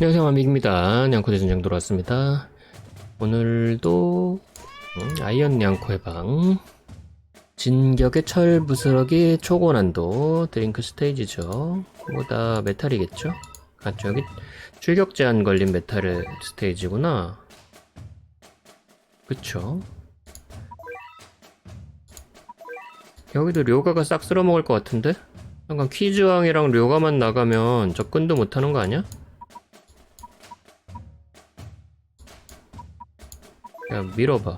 안녕하세요 마믹입니다. 냥코 대전장 돌아왔습니다. 오늘도 음, 아이언 냥코의 방. 진격의 철 부스러기 초고난도 드링크 스테이지죠. 뭐다 메탈이겠죠? 아 저기 출격 제한 걸린 메탈의 스테이지구나. 그쵸? 여기도 료가가 싹 쓸어먹을 것 같은데? 잠깐 퀴즈왕이랑 료가만 나가면 접근도 못하는 거 아니야? 야 밀어봐.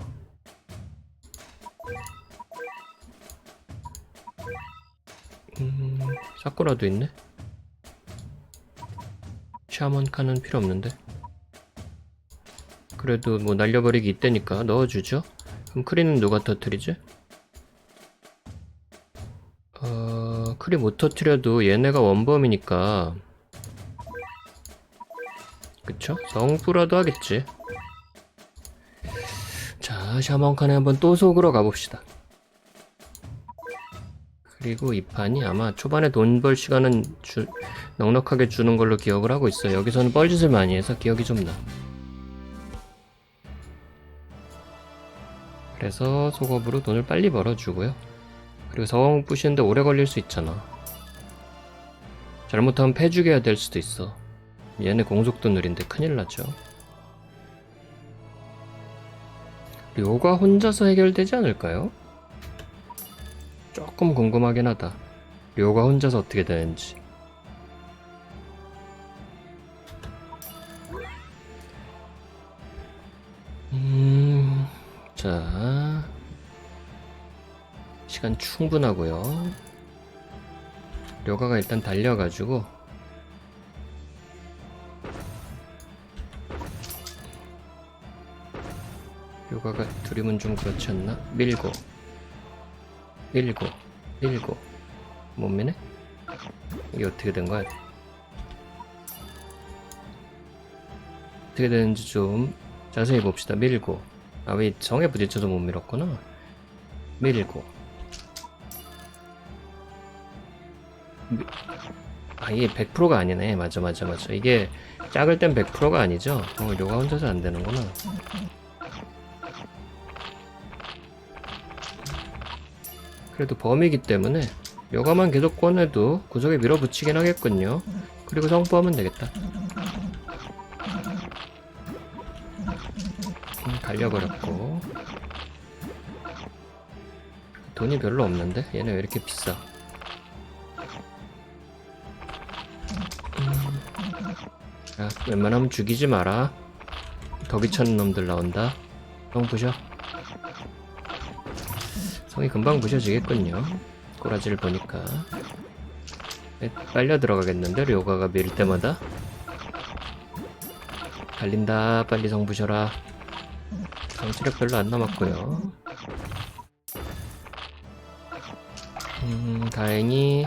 음 사쿠라도 있네? 샤먼카는 필요 없는데? 그래도 뭐 날려버리기 있다니까. 넣어주죠? 그럼 크리는 누가 터트리지? 어... 크리 못 터트려도 얘네가 원범이니까. 그쵸? 성부라도 하겠지 자, 샤먼 칸에 한번 또 속으러 가봅시다. 그리고 이 판이 아마 초반에 돈 벌 시간은 주, 넉넉하게 주는 걸로 기억을 하고 있어요. 여기서는 뻘짓을 많이 해서 기억이 좀 나. 그래서 속업으로 돈을 빨리 벌어주고요. 그리고 서공 부시는데 오래 걸릴 수 있잖아. 잘못하면 패죽여야 될 수도 있어. 얘네 공속도 느린데 큰일 나죠. 료가 혼자서 해결되지 않을까요? 조금 궁금하긴 하다. 료가 혼자서 어떻게 되는지. 음, 자. 시간 충분하고요. 료가가 일단 달려가지고 요가가 둘이면 좀 그렇지 않나? 밀고. 밀고. 밀고. 못 미네? 이게 어떻게 된 거야? 어떻게 되는지 좀 자세히 봅시다. 밀고. 아왜 정에 부딪혀서 못 밀었구나. 밀고. 미- 아 이게 100%가 아니네. 맞아 맞아 맞아. 이게 작을 땐 100%가 아니죠? 어 요가 혼자서 안 되는구나 그래도 범이기 때문에 여가만 계속 꺼내도 구석에 밀어붙이긴 하겠군요. 그리고 성부하면 되겠다. 음, 갈려버렸고 돈이 별로 없는데? 얘네 왜 이렇게 비싸? 음. 야, 웬만하면 죽이지 마라. 더 귀찮은 놈들 나온다. 형 부셔. 성이 금방 부셔지겠군요. 꼬라지를 보니까. 네, 빨려 들어가겠는데, 료가가 밀 때마다. 달린다, 빨리 성 부셔라. 정체력 별로 안 남았고요. 음, 다행히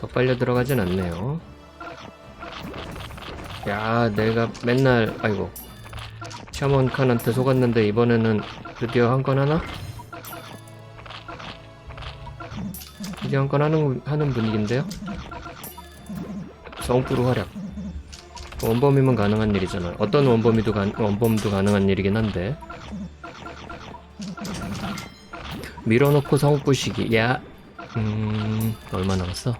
더 빨려 들어가진 않네요. 야, 내가 맨날, 아이고. 샤먼칸한테 속았는데 이번에는 드디어 한 건 하나? 드디어 한건 하는, 하는 분위기인데요? 성프로 활약. 원범이면 가능한 일이잖아. 어떤 원범이도 가, 원범도 가능한 일이긴 한데. 밀어놓고 성 부시기. 야, 음, 얼마 남았어?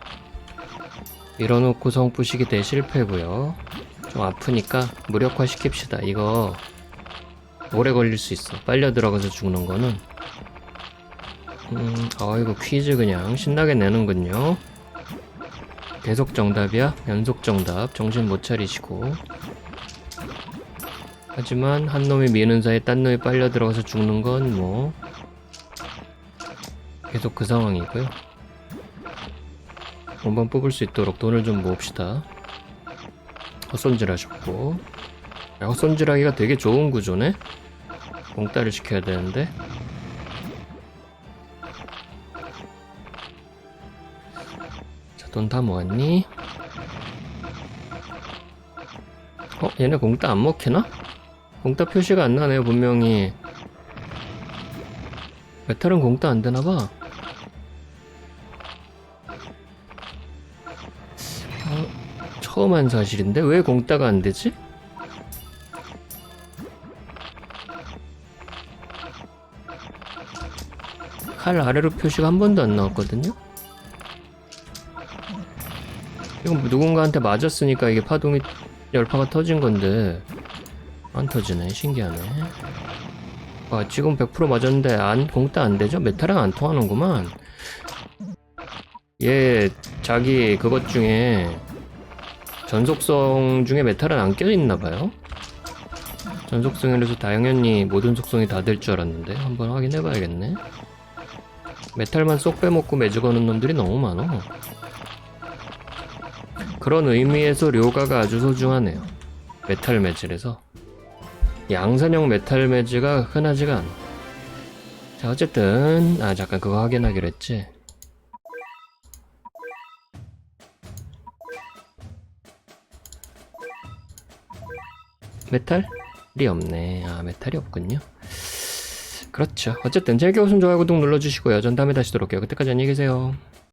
밀어놓고 성 부시기 대 실패고요. 좀 아프니까 무력화 시킵시다. 이거 오래 걸릴 수 있어. 빨려 들어가서 죽는 거는. 음, 아이고 퀴즈 그냥 신나게 내는군요. 계속 정답이야? 연속 정답. 정신 못 차리시고. 하지만 한 놈이 미는 사이에 딴 놈이 빨려 들어가서 죽는 건 뭐. 계속 그 상황이고요. 원반 뽑을 수 있도록 돈을 좀 모읍시다. 헛손질 하셨고. 야, 헛손질 하기가 되게 좋은 구조네? 공따를 시켜야 되는데. 돈 다 모았니? 어, 얘네 공따 안 먹히나? 공따 표시가 안 나네요, 분명히. 메탈은 공따 안 되나봐. 처음 위험한 사실인데 왜 공따가 안 되지? 칼 아래로 표시가 한 번도 안 나왔거든요? 이건 누군가한테 맞았으니까 이게 파동이 열파가 터진 건데. 안 터지네. 신기하네. 아 지금 100% 맞았는데 안 공따 안 되죠? 메탈은 안 통하는구만. 얘 자기 그것 중에 전속성 중에 메탈은 안 껴있나 봐요? 전속성이라서 당연히 모든 속성이 다 될 줄 알았는데 한번 확인해 봐야겠네. 메탈만 쏙 빼먹고 매주거는 놈들이 너무 많아 그런 의미에서 료가가 아주 소중하네요. 메탈 매질에서. 양산형 메탈 매지가 흔하지가 않아. 자 어쨌든 아 잠깐 그거 확인하기로 했지. 메탈이 없네. 아 메탈이 없군요. 그렇죠. 어쨌든 즐겨우신 좋아요 구독 눌러주시고요. 전 다음에 다시 돌아올게요. 그때까지 안녕히 계세요